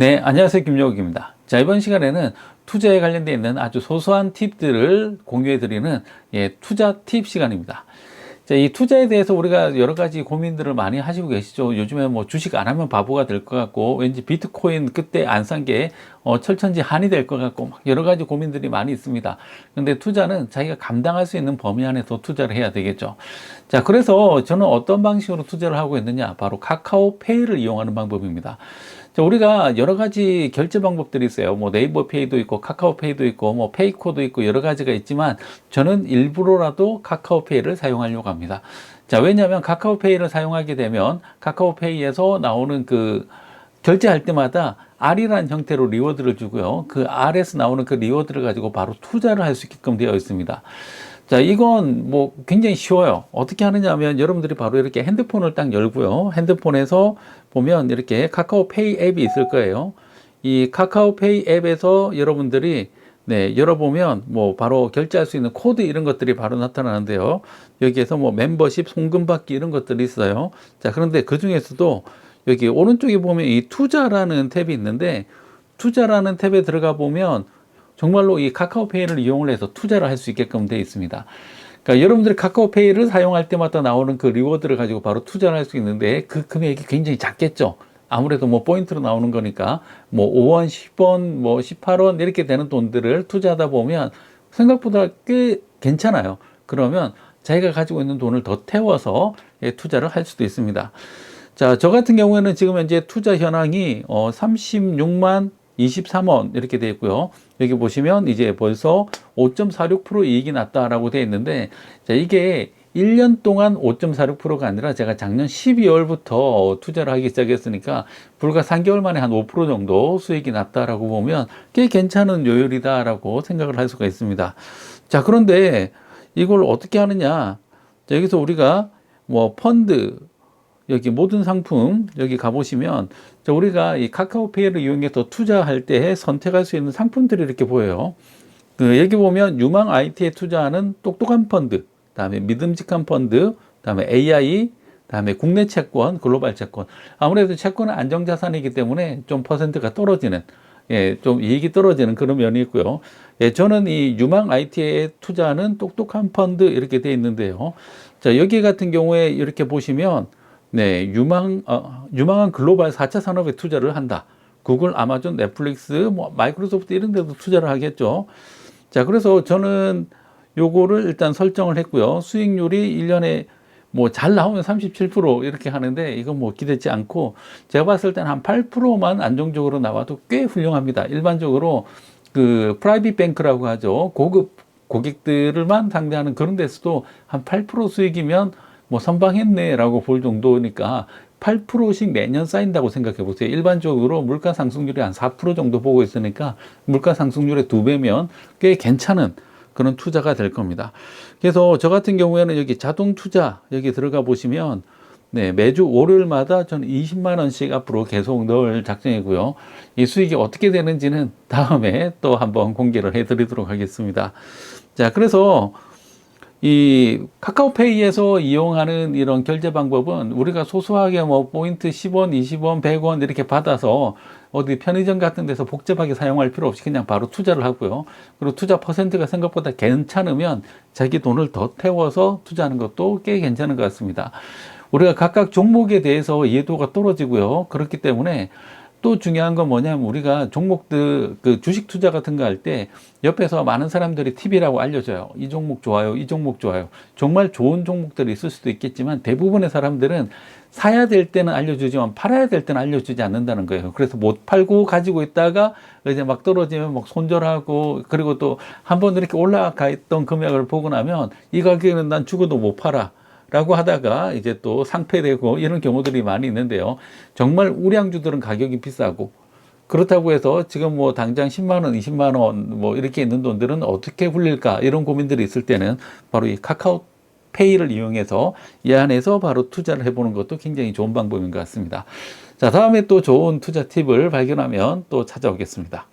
네, 안녕하세요. 김용욱입니다. 자, 이번 시간에는 투자에 관련되어 있는 아주 소소한 팁들을 공유해 드리는 예, 투자 팁 시간입니다. 자, 이 투자에 대해서 우리가 여러 가지 고민들을 많이 하시고 계시죠. 요즘에 뭐 주식 안 하면 바보가 될 것 같고, 왠지 비트코인 그때 안 산 게 어, 철천지 한이 될 것 같고, 막 여러 가지 고민들이 많이 있습니다. 근데 투자는 자기가 감당할 수 있는 범위 안에서 투자를 해야 되겠죠. 자, 그래서 저는 어떤 방식으로 투자를 하고 있느냐? 바로 카카오페이를 이용하는 방법입니다. 자, 우리가 여러 가지 결제 방법들이 있어요. 뭐 네이버 페이도 있고 카카오 페이도 있고 뭐 페이코도 있고 여러 가지가 있지만 저는 일부러라도 카카오 페이를 사용하려고 합니다. 자, 왜냐하면 카카오 페이를 사용하게 되면 카카오 페이에서 나오는 그 결제할 때마다 R이라는 형태로 리워드를 주고요. 그 R에서 나오는 그 리워드를 가지고 바로 투자를 할 수 있게끔 되어 있습니다. 자, 이건 뭐 굉장히 쉬워요. 어떻게 하느냐 하면 여러분들이 바로 이렇게 핸드폰을 딱 열고요. 핸드폰에서 보면 이렇게 카카오페이 앱이 있을 거예요. 이 카카오페이 앱에서 여러분들이 네, 열어보면 뭐 바로 결제할 수 있는 코드 이런 것들이 바로 나타나는데요. 여기에서 뭐 멤버십, 송금받기 이런 것들이 있어요. 자, 그런데 그 중에서도 여기 오른쪽에 보면 이 투자라는 탭이 있는데 투자라는 탭에 들어가 보면 정말로 이 카카오페이를 이용을 해서 투자를 할 수 있게끔 되어 있습니다. 그러니까 여러분들이 카카오페이를 사용할 때마다 나오는 그 리워드를 가지고 바로 투자를 할 수 있는데 그 금액이 굉장히 작겠죠. 아무래도 뭐 포인트로 나오는 거니까 뭐 5원, 10원, 뭐 18원 이렇게 되는 돈들을 투자하다 보면 생각보다 꽤 괜찮아요. 그러면 자기가 가지고 있는 돈을 더 태워서 예, 투자를 할 수도 있습니다. 자, 저 같은 경우에는 지금 현재 투자 현황이 어 36만 23원 이렇게 되어 있고요. 여기 보시면 이제 벌써 5.46% 이익이 났다라고 되어 있는데 자, 이게 1년 동안 5.46%가 아니라 제가 작년 12월부터 투자를 하기 시작했으니까 불과 3개월 만에 한 5% 정도 수익이 났다라고 보면 꽤 괜찮은 요율이다라고 생각을 할 수가 있습니다. 자, 그런데 이걸 어떻게 하느냐? 자, 여기서 우리가 뭐 펀드 여기 모든 상품 여기 가보시면 자, 우리가 이 카카오페이를 이용해서 투자할 때 선택할 수 있는 상품들이 이렇게 보여요. 그 여기 보면 유망 IT에 투자하는 똑똑한 펀드, 다음에 믿음직한 펀드, 다음에 AI, 다음에 국내 채권, 글로벌 채권. 아무래도 채권은 안정자산이기 때문에 좀 퍼센트가 떨어지는, 예, 좀 이익이 떨어지는 그런 면이 있고요. 예, 저는 이 유망 IT에 투자하는 똑똑한 펀드 이렇게 돼 있는데요. 자, 여기 같은 경우에 이렇게 보시면 네, 유망, 어, 유망한 글로벌 4차 산업에 투자를 한다. 구글, 아마존, 넷플릭스, 뭐, 마이크로소프트 이런 데도 투자를 하겠죠. 자, 그래서 저는 요거를 일단 설정을 했고요. 수익률이 1년에 뭐 잘 나오면 37% 이렇게 하는데 이건 뭐 기대치 않고 제가 봤을 때는 한 8%만 안정적으로 나와도 꽤 훌륭합니다. 일반적으로 그 프라이빗 뱅크라고 하죠. 고급 고객들만 상대하는 그런 데서도 한 8% 수익이면 뭐 선방했네라고 볼 정도니까 8%씩 매년 쌓인다고 생각해 보세요. 일반적으로 물가 상승률이 한 4% 정도 보고 있으니까 물가 상승률의 두 배면 꽤 괜찮은 그런 투자가 될 겁니다. 그래서 저 같은 경우에는 여기 자동 투자 여기 들어가 보시면 네, 매주 월요일마다 저는 20만 원씩 앞으로 계속 넣을 작정이고요. 이 수익이 어떻게 되는지는 다음에 또 한번 공개를 해 드리도록 하겠습니다. 자, 그래서 이 카카오페이에서 이용하는 이런 결제 방법은 우리가 소소하게 뭐 포인트 10원, 20원, 100원 이렇게 받아서 어디 편의점 같은 데서 복잡하게 사용할 필요 없이 그냥 바로 투자를 하고요. 그리고 투자 퍼센트가 생각보다 괜찮으면 자기 돈을 더 태워서 투자하는 것도 꽤 괜찮은 것 같습니다. 우리가 각각 종목에 대해서 이해도가 떨어지고요. 그렇기 때문에 또 중요한 건 뭐냐면 우리가 종목들 그 주식 투자 같은 거 할 때 옆에서 많은 사람들이 팁이라고 알려줘요. 이 종목 좋아요. 이 종목 좋아요. 정말 좋은 종목들이 있을 수도 있겠지만 대부분의 사람들은 사야 될 때는 알려주지만 팔아야 될 때는 알려주지 않는다는 거예요. 그래서 못 팔고 가지고 있다가 이제 막 떨어지면 막 손절하고 그리고 또 한 번 이렇게 올라가 있던 금액을 보고 나면 이 가격은 난 죽어도 못 팔아. 라고 하다가 이제 또 상폐되고 이런 경우들이 많이 있는데요. 정말 우량주들은 가격이 비싸고 그렇다고 해서 지금 뭐 당장 10만 원, 20만 원 뭐 이렇게 있는 돈들은 어떻게 굴릴까 이런 고민들이 있을 때는 바로 이 카카오 페이를 이용해서 이 안에서 바로 투자를 해보는 것도 굉장히 좋은 방법인 것 같습니다. 자, 다음에 또 좋은 투자 팁을 발견하면 또 찾아오겠습니다.